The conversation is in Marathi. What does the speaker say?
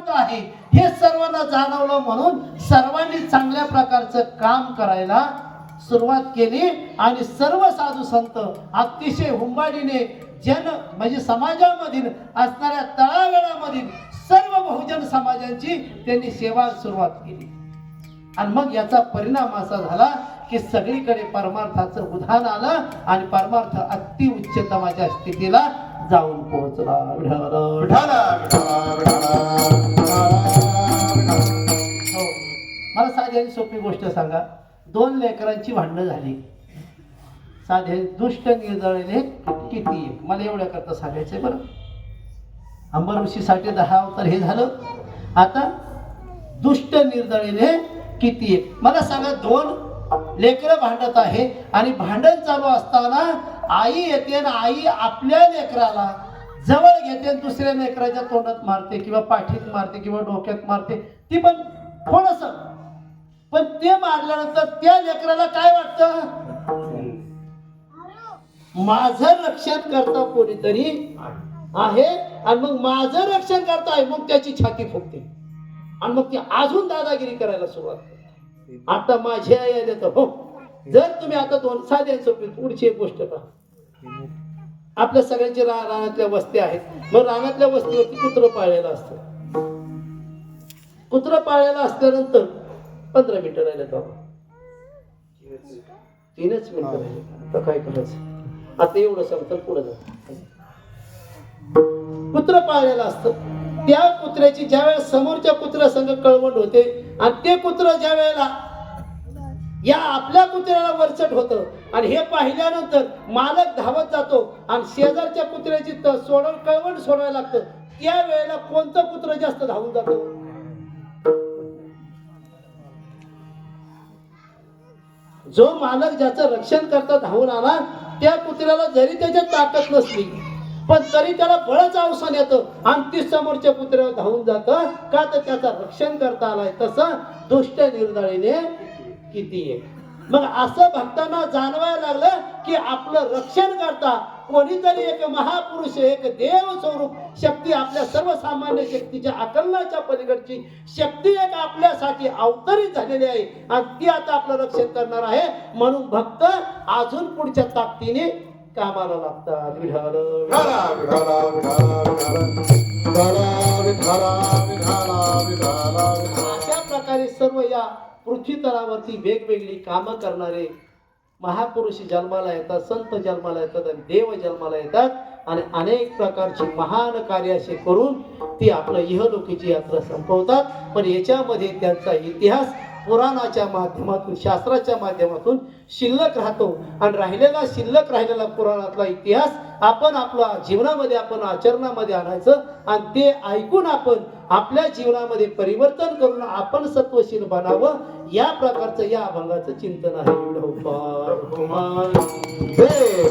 महत्त्व आहे. हे सर्वांना जाणवलं म्हणून सर्वांनी चांगल्या प्रकारचं काम करायला सुरुवात केली आणि सर्व साधू संत अतिशय हुंबाडीने जन म्हणजे समाजामधील असणाऱ्या तळागाळामधील सर्व बहुजन समाजांची त्यांनी सेवा सुरुवात केली. आणि मग याचा परिणाम असा झाला की सगळीकडे परमार्थाचं उधाण आलं आणि परमार्थ अति उच्चतमाच्या स्थितीला जाऊन पोहोचला. विठाला विठाला हो. मला साधी आणि सोपी गोष्ट सांगा. दोन लेकरांची भांडणं झाली. साधे दुष्ट निर्दळीने किती? मला एवढ्या करता सांगायचंय बरं. अंबरऋषीसाठी दहा अवतार हे झालं. आता दुष्ट निर्दळीने किती? मला सांगा दोन लेकरं भांडत आहे आणि भांडण चालू असताना आई येते आणि आई आपल्या लेकराला जवळ घेते आणि दुसऱ्या लेकराच्या तोंडात मारते किंवा पाठीत मारते किंवा डोक्यात मारते. ती पण थोडस. पण ते मारल्यानंतर त्या लेकराला काय वाटतं? माझं रक्षण करता कोणीतरी आहे आणि मग माझं रक्षण करता आहे मग त्याची छाती फुगते. आणि मग ती अजून दादागिरी करायला सुरुवात करते. आता माझी आई आली तर हो. जर तुम्ही आता दोन साध्या सोपी पुढची एक गोष्ट का आपल्या सगळ्यांची रा रानातल्या वस्ती आहेत. मग रानातल्या वस्तीवरती कुत्र पाळलेलं असतं. कुत्र पाळलेलं असल्यानंतर पंधरा मिनिटं राहिले तर. तीनच मिनिटं राहिले आता काय करायचं? आता एवढं सांगतात पुढे जात. कुत्र पाळलेलं असतं. त्या कुत्र्याची ज्या वेळेस समोरच्या कुत्र्या संग कळवण होते आणि ते कुत्र ज्या वेळेला या आपल्या कुत्र्याला वरचट होतं आणि हे पाहिल्यानंतर मालक धावत जातो आणि शेजारच्या कुत्र्याची त- सोडव कळवण सोडायला लागतं. त्या वेळेला कोणतं कुत्र जास्त धावून जातो? जो मालक ज्याचं रक्षण करता धावून आला त्या कुत्र्याला जरी त्याच्यात ताकद नसली पण तरी त्याला बळच अवसान येतं. आणि ती समोरच्या पुत्र्यावर धावून जातं. का तर त्याचं रक्षण करता आलाय तसं दुष्ट निर्दळीने किती आहे मग असं भक्तांना जाणवायला लागलं की आपलं रक्षण करता कोणीतरी एक महापुरुष एक देव स्वरूप शक्ती आपल्या सर्वसामान्य शक्तीच्या आकलनाच्या पलीकडची शक्ती एक आपल्यासाठी अवतरित झालेली आहे. आणि ती आता आपलं रक्षण करणार आहे. म्हणून भक्त अजून पुढच्या ताकदीने कामाला लागतात विठाला अशा प्रकारे सर्व या पृथ्वी तलावरती वेगवेगळी कामं करणारे महापुरुष जन्माला येतात संत जन्माला येतात आणि देव जन्माला येतात आणि अनेक प्रकारची महान कार्य असे करून ती आपलं इहलोकीची यात्रा संपवतात. पण याच्यामध्ये त्यांचा इतिहास पुराणाच्या माध्यमातून शास्त्राच्या माध्यमातून शिल्लक राहतो. आणि राहिलेला शिल्लक राहिलेला पुराणातला इतिहास आपण आपला जीवनामध्ये आपण आचरणामध्ये आणायचं आणि ते ऐकून आपण आपल्या जीवनामध्ये परिवर्तन करून आपण सत्वशील बनावं या प्रकारचं या अभंगाचं चिंतन आहे. विठोबा कुमार. जय